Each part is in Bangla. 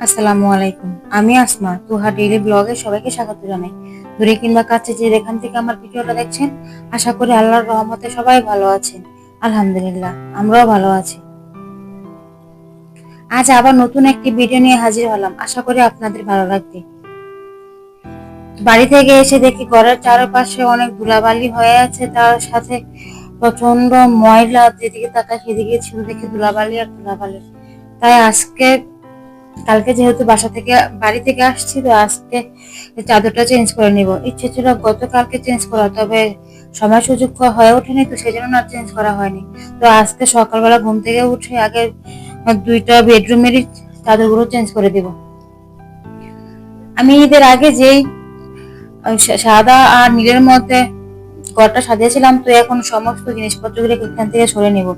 আসসালামু আলাইকুম। আমি আসমা, তুহা ডেইলি ব্লগে সবাইকে স্বাগত জানাই। দূরে কিংবা কাছে যে থেকে আমার ভিডিওটা দেখছেন, আশা করি আল্লাহর রহমতে সবাই ভালো আছেন। আলহামদুলিল্লাহ, আমরাও ভালো আছি। আজ আবার নতুন একটি ভিডিও নিয়ে হাজির হলাম। আশা করি আপনাদের ভালো লাগবে। বাড়ি থেকে এসে দেখি ঘরের চারপাশে অনেক ধুলাবালি হয়ে আছে। তার সাথে প্রচণ্ড ময়লা যেদিকে তাকায় সেদিকে ছিল দেখি ধুলাবালি আর ধুলাবালি। তাই আজকে কালকে যেহেতু বাসা থেকে, বাড়ি থেকে আসছি, তো আজকে চাদরটা চেঞ্জ করে নিব। ইচ্ছে ছিল গতকালকে চেঞ্জ করা, তবে সময় সুযোগ হয়ে ওঠেনি, তো সেই জন্য আর চেঞ্জ করা হয়নি। তো আজকে সকালবেলা ঘুম থেকে উঠে আগে দুইটা বেডরুমেরই চাদরগুলো চেঞ্জ করে দিব। আমি ঈদের আগে যেই সাদা আর নীলের মধ্যে ঘরটা সাজিয়েছিলাম, তো এখন সমস্ত জিনিসপত্রগুলো এখান থেকে সরে নিব।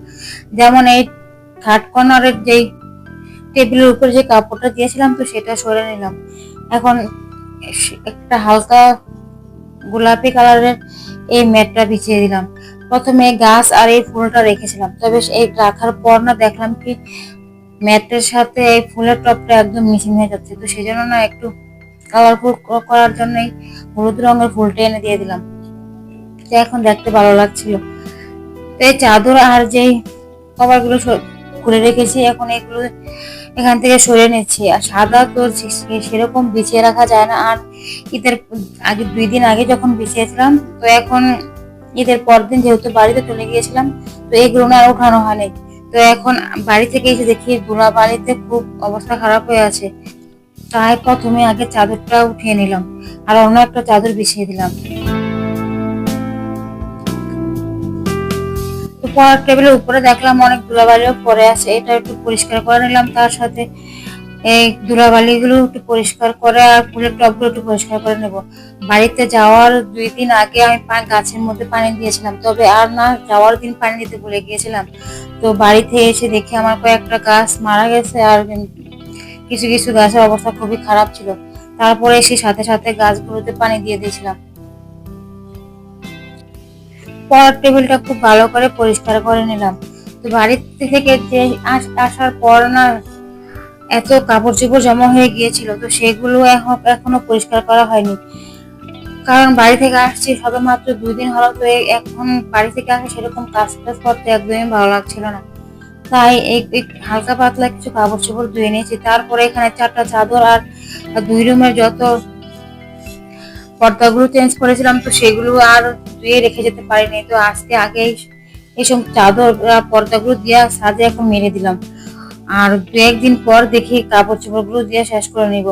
যেমন এই খাট কর্নারের যেই টেবিলের উপরে যে কাপড়টা দিয়েছিলাম তো সেটা সরে নিলাম। এখন একটা হালকা গোলাপি কালারের এই ম্যাটটা বিছিয়ে দিলাম। প্রথমে গাছ আর এই ফুলটা রেখেছিলাম। তবে এই রাখার পর না দেখলাম কি ম্যাটের সাথে এই ফুলের টপটা একদম মিশিং হয়ে যাচ্ছে। তো সেই জন্য না একটু কালারফুল করার জন্য এই হলুদ রঙের ফুলটা এনে দিয়ে দিলাম। তো এখন দেখতে ভালো লাগছিল। তো এই চাদর আর যেই কভারগুলো খুলে রেখেছি, এখন এগুলো এখান থেকে সরে নিচ্ছি। আর সাদা তো সেরকম বিছিয়ে রাখা যায় না। আর ঈদের আগে, দুই দিন আগে যখন বিছিয়েছিলাম, তো এখন ঈদের পরদিন যেহেতু বাড়িতে চলে গিয়েছিলাম, তো এগুলো আর ওঠানো হয়নি। তো এখন বাড়ি থেকে এসে দেখি ধুলা বাড়িতে খুব অবস্থা খারাপ হয়ে আছে। তাই প্রথমে আগে চাদরটা উঠিয়ে নিলাম, আর অন্য একটা চাদর বিছিয়ে দিলাম। পড়ার টেবিলের উপরে দেখলাম অনেক ধুলাবালিও পরে আছে। এটা একটু পরিষ্কার করে নিলাম তার সাথে। এই ধুলাবালি গুলো একটু পরিষ্কার করে আর ফুলের টবগুলো একটু পরিষ্কার করে নেব। বাড়িতে যাওয়ার দুই দিন আগে আমি গাছের মধ্যে পানি দিয়েছিলাম। তবে আর না, যাওয়ার দিন পানি দিতে ভুলে গিয়েছিলাম। তো বাড়িতে এসে দেখি আমার কয়েকটা গাছ মারা গেছে আর কিছু কিছু গাছের অবস্থা খুবই খারাপ ছিল। তারপরে এসে সাথে সাথে গাছগুলোতে পানি দিয়ে দিয়েছিলাম। পড়ার টেবিলটা খুব ভালো করে পরিষ্কার করে নিলাম। তো বাড়ির থেকে যে আসার পর না এত কাপড় চোপড় জমা হয়ে গিয়েছিল, তো সেগুলো এখন, এখনও পরিষ্কার করা হয়নি। কারণ বাড়ি থেকে আসছি সবে মাত্র দুই দিন হলো, তো এখন বাড়ি থেকে আসে সেরকম কাজ টাজ করতে একদমই ভালো লাগছিল না। তাই হালকা পাতলা কিছু কাপড় চোপড় ধুয়ে নিয়েছি। তারপরে এখানে চারটা চাদর আর দুই রুমের যত পর্দাগুলো চেঞ্জ করেছিলাম, তো সেগুলো আর ধুয়ে রেখে যেতে পারিনি। তো আজকে আগেই এইসব চাদর পর্দাগুলো দিয়ে সাজে এখন মেরে দিলাম। আর দু একদিন পর দেখি কাপড় চোপড়গুলো দিয়ে শেষ করে নিব।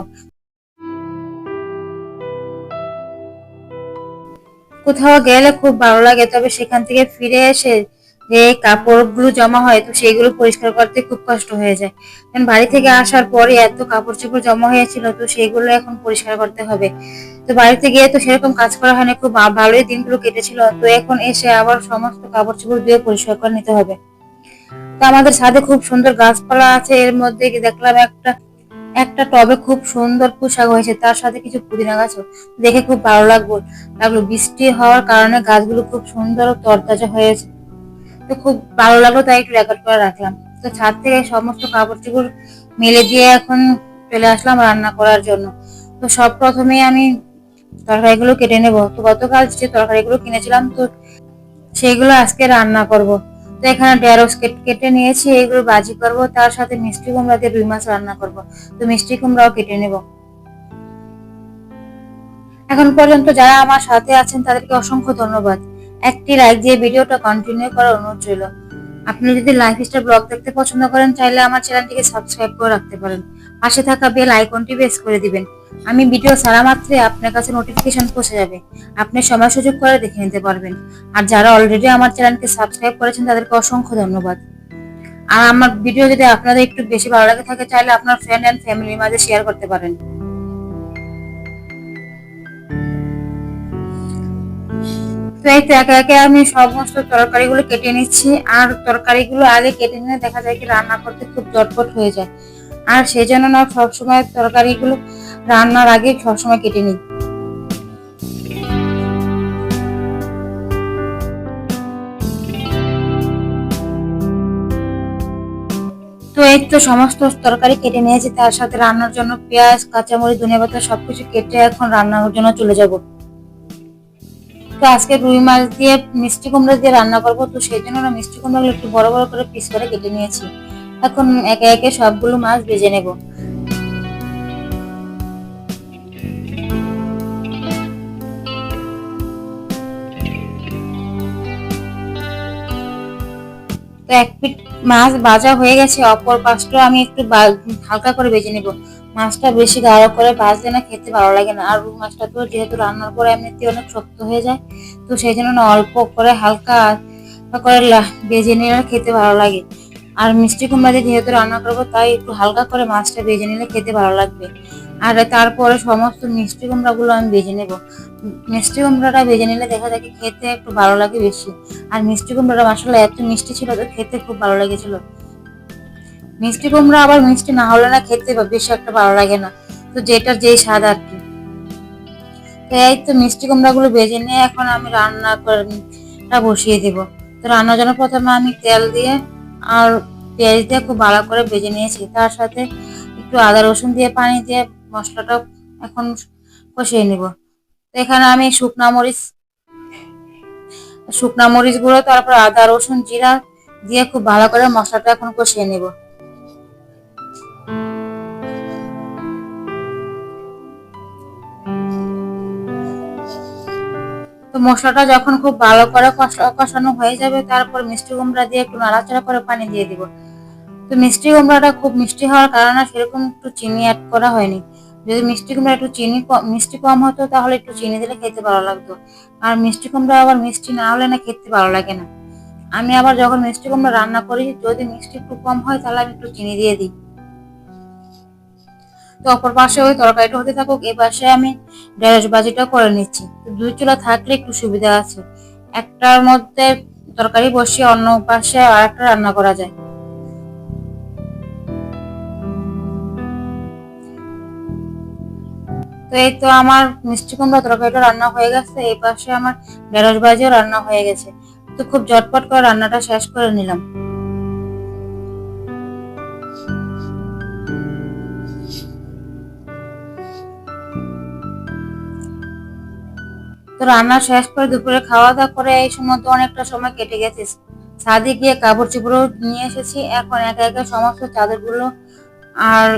কোথাও গেলে খুব ভালো লাগে, তবে সেখান থেকে ফিরে এসে যে কাপড়গুলো জমা হয়, তো সেইগুলো পরিষ্কার করতে খুব কষ্ট হয়ে যায়। কারণ বাড়ি থেকে আসার পরে এত কাপড় চোপড় জমা হয়েছিল, তো সেইগুলো এখন পরিষ্কার করতে হবে। তো বাড়িতে গিয়ে তো সেরকম কাজ করা হয়নি, খুব ভালোই দিনগুলো কেটেছিল। তো এখন এসে আবার সমস্ত কাপড় চোপড় দিয়ে পরিষ্কার করে নিতে হবে। তো আমাদের ছাদে খুব সুন্দর গাছপালা আছে, এর মধ্যে দেখলাম একটা একটা টবে খুব সুন্দর পোশাক হয়েছে, তার সাথে কিছু পুদিনা গাছও। দেখে খুব ভালো লাগল। লাগল বৃষ্টি হওয়ার কারণে গাছগুলো খুব সুন্দর তরতাজা হয়েছে। তো খুব ভালো লাগল, তাই একটু রেকর্ড করে রাখলাম। তো ছাদ থেকে সমস্ত কাপড় চোপড় মেলে দিয়ে এখন চলে আসলাম রান্না করার জন্য। তো সব প্রথমে আমি তরকারিগুলো কেটে নেব। তো গতকাল যে তরকারিগুলো কিনেছিলাম, তো সেইগুলো আজকে রান্না করব। তো এখানে ঢেঁড়স কেটে নিয়েছি, এগুলো বাজি করব, তার সাথে মিষ্টি কুমড়া দিয়ে রুই মাছ রান্না করব। তো মিষ্টি কুমড়াও কেটে নেব। এখন পর্যন্ত যারা আমার সাথে আছেন, তাদেরকে অসংখ্য ধন্যবাদ। একটি লাইক দিয়ে ভিডিওটা কন্টিনিউ করার অনুরোধ রইল। আপনি যদি লাইফ স্টাইল ব্লগ দেখতে পছন্দ করেন চাইলে আমার চ্যানেলটিকে সাবস্ক্রাইব করে রাখতে পারেন। পাশে থাকা বেল আইকনটি প্রেস করে দিবেন। আমি ভিডিও ছাড়া মাত্রে আপনার কাছে নোটিফিকেশন পৌঁছে যাবে। আপনি সময় সুযোগ করে দেখে নিতে পারবেন। আর যারা অলরেডি আমার চ্যানেলকে সাবস্ক্রাইব করেছেন, তাদেরকে অসংখ্য ধন্যবাদ। আর আমার ভিডিও যদি আপনাদের একটু বেশি ভালো লাগে থাকে, চাইলে আপনার ফ্রেন্ড অ্যান্ড ফ্যামিলির মাঝে শেয়ার করতে পারেন। আমি সমস্ত তরকারিগুলো কেটে নিচ্ছি। আর তরকারিগুলো আগে কেটে নিলে দেখা যায় কি রান্না করতে খুব চটপট হয়ে যায়। আর সেই জন্য না সবসময় তরকারিগুলো রান্নার আগে সবসময় কেটে নিই। তো এই তো সমস্ত তরকারি কেটে নিয়েছি, তার সাথে রান্নার জন্য পেঁয়াজ, কাঁচামরিচ ধনিয়া পাতা সবকিছু কেটে এখন রান্নার জন্য চলে যাব। তো আজকে রুই মাছ দিয়ে, মিষ্টি কুমড়া দিয়ে রান্না করব, তো সেই জন্য আমরা মিষ্টি কুমড়াগুলো একটু বড় বড় করে পিস করে কেটে নিয়েছি। এখন একে একে সবগুলো মাছ ভেজে নেব। তো এক পিট মাছ ভাজা হয়ে গেছে, অপর পাশটা আমি একটু হালকা করে ভেজে নেব। মাছটা বেশি গাঢ় করে ভাজলে না খেতে ভালো লাগে না। আর রুই মাছটা তো যেহেতু রান্নার পরে এমনিতে অনেক শক্ত হয়ে যায়, তো সেই জন্য না অল্প করে হালকা করে ভেজে নিলে খেতে ভালো লাগে। আর মিষ্টি কুমড়া দিয়ে যেহেতু রান্না করব, তাই একটু হালকা করে মাছটা ভেজে নিলে খেতে ভালো লাগবে। আর তারপরে সমস্ত মিষ্টি কুমড়াগুলো আমি ভেজে নেব। মিষ্টি কুমড়াটা ভেজে নিলে দেখা যায় খেতে একটু ভালো লাগে বেশি। আর মিষ্টি কুমড়াটা মশলা এত মিষ্টি ছিল তো খেতে খুব ভালো লেগেছিল। মিষ্টি কুমড়া আবার মিষ্টি না হলে না খেতে বেশি একটা ভালো লাগে না। তো যেটার যেই স্বাদ আর কি। তো এই তো মিষ্টি কুমড়াগুলো ভেজে নিয়ে এখন আমি রান্না করে বসিয়ে দিব। তো রান্নার জন্য প্রথমে আমি তেল দিয়ে আর পেঁয়াজ দিয়ে খুব ভালো করে ভেজে নিয়েছি। তার সাথে একটু আদা রসুন দিয়ে পানি দিয়ে মশলাটা এখন কষিয়ে নিব। এখানে আমি শুকনা মরিচ শুকনা মরিচ গুঁড়ো, তারপর আদা, রসুন, জিরা দিয়ে খুব ভালো করে মশলাটা এখন কষিয়ে নেব। তো মশলাটা যখন খুব ভালো করে কষা- কষানো হয়ে যাবে, তারপর মিষ্টি কুমড়া দিয়ে একটু নাড়াচাড়া করে পানি দিয়ে দিব। তো মিষ্টি কুমড়াটা খুব মিষ্টি হওয়ার কারণে সেরকম একটু চিনি অ্যাড করা হয়নি। যদি মিষ্টি কুমড়া একটু চিনি মিষ্টি কম হতো তাহলে একটু চিনি দিলে খেতে ভালো লাগতো। আর মিষ্টি কুমড়া আবার মিষ্টি না হলে না খেতে ভালো লাগে না। আমি আবার যখন মিষ্টি কুমড়া রান্না করি, যদি মিষ্টি একটু কম হয় তাহলে আমি একটু চিনি দিয়ে দিই। তো অপর পাশে ওই তরকারিটা হতে থাকুক, এ পাশে আমি ঢেঁড়স বাজিটা করে নিচ্ছি। তো দুই চুলা থাকলে একটু সুবিধা আছে। একটার মধ্যে তরকারি বসিয়ে অন্য পাশে আর একটা রান্না করা যায়। তো এই তো আমার মিষ্টি কুমড়া তরকারিটা রান্না হয়ে গেছে, এই পাশে আমার ঢেঁড়স ভাজিও রান্না হয়ে গেছে। তো খুব ঝটপট করে রান্নাটা শেষ করে নিলাম। তো রান্না শেষ করে দুপুরে খাওয়া দাওয়া করে এই সময় তো অনেকটা সময় কেটে গেছে। ছাদে গিয়ে কাপড় চোপড়ও নিয়ে এসেছি, এখন একা একা সমস্ত চাদরগুলো আর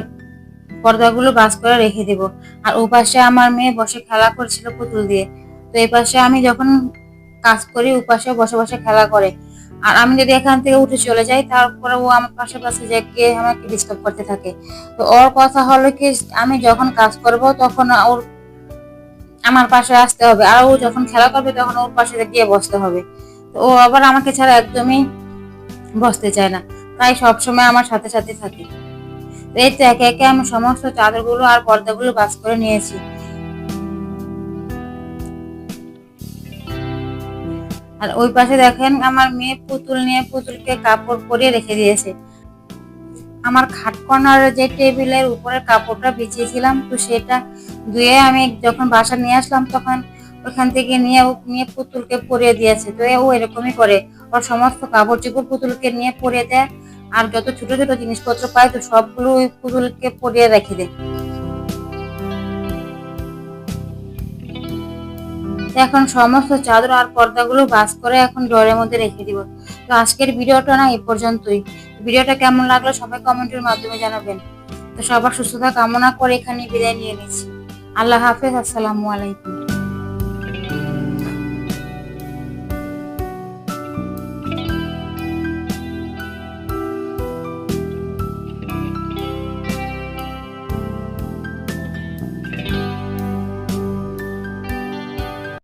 পর্দাগুলো বাস করে রেখে দেব। আর ও পাশে আমার মেয়ে বসে খেলা করছিল পুতুল দিয়ে। তো এই পাশে আমি যখন কাজ করি, ও পাশে বসে বসে খেলা করে। আর আমি যদি এখান থেকে উঠে চলে যাই, তারপরে ও আমার পাশে পাশে যে কে আমাকে ডিস্টার্ব করতে থাকে। তো ওর কথা হলো কি, আমি যখন কাজ করব, তখন ওর আমার পাশে আসতে হবে। আর ও যখন খেলা করবে, তখন ওর পাশে গিয়ে বসতে হবে। তো ও আবার আমাকে ছাড়া একদমই বসতে চায় না। তাই সবসময় আমার সাথে সাথে থাকে। এই তো একে একে আমি সমস্ত চাদরগুলো আর পর্দাগুলো বাস করে নিয়েছি। আর ওই পাশে দেখেন আমার মেয়ে পুতুল নিয়ে পুতুলকে কাপড় পরিয়ে রেখে দিয়েছে। আমার খাট কর্নারের যে টেবিলের উপরে কাপড়টা বিছিয়েছিলাম, তো সেটা ধুয়ে আমি যখন বাসা নিয়ে আসলাম, তখন ওখান থেকে নিয়ে ও নিয়ে পুতুলকে পরিয়ে দিয়েছে। তো ও এরকমই করে। ওর সমস্ত কাপড় চোপড় পুতুলকে নিয়ে পরিয়ে দেয়। আর যত ছোট ছোট জিনিসপত্র পায় তো সবগুলো ওই পুতুলকে পরিয়ে রেখে দেয়। এখন সমস্ত চাদর আর পর্দাগুলো বাস করে এখন ড্রয়ের মধ্যে রেখে দিব। তো আজকের ভিডিওটা না এই পর্যন্তই। ভিডিওটা কেমন লাগল সবাই কমেন্টের মাধ্যমে জানাবেন। তো সবার সুস্থতা কামনা করে এখানে বিদায় নিয়ে নিচ্ছি। আল্লাহ হাফেজ, আসসালামু আলাইকুম।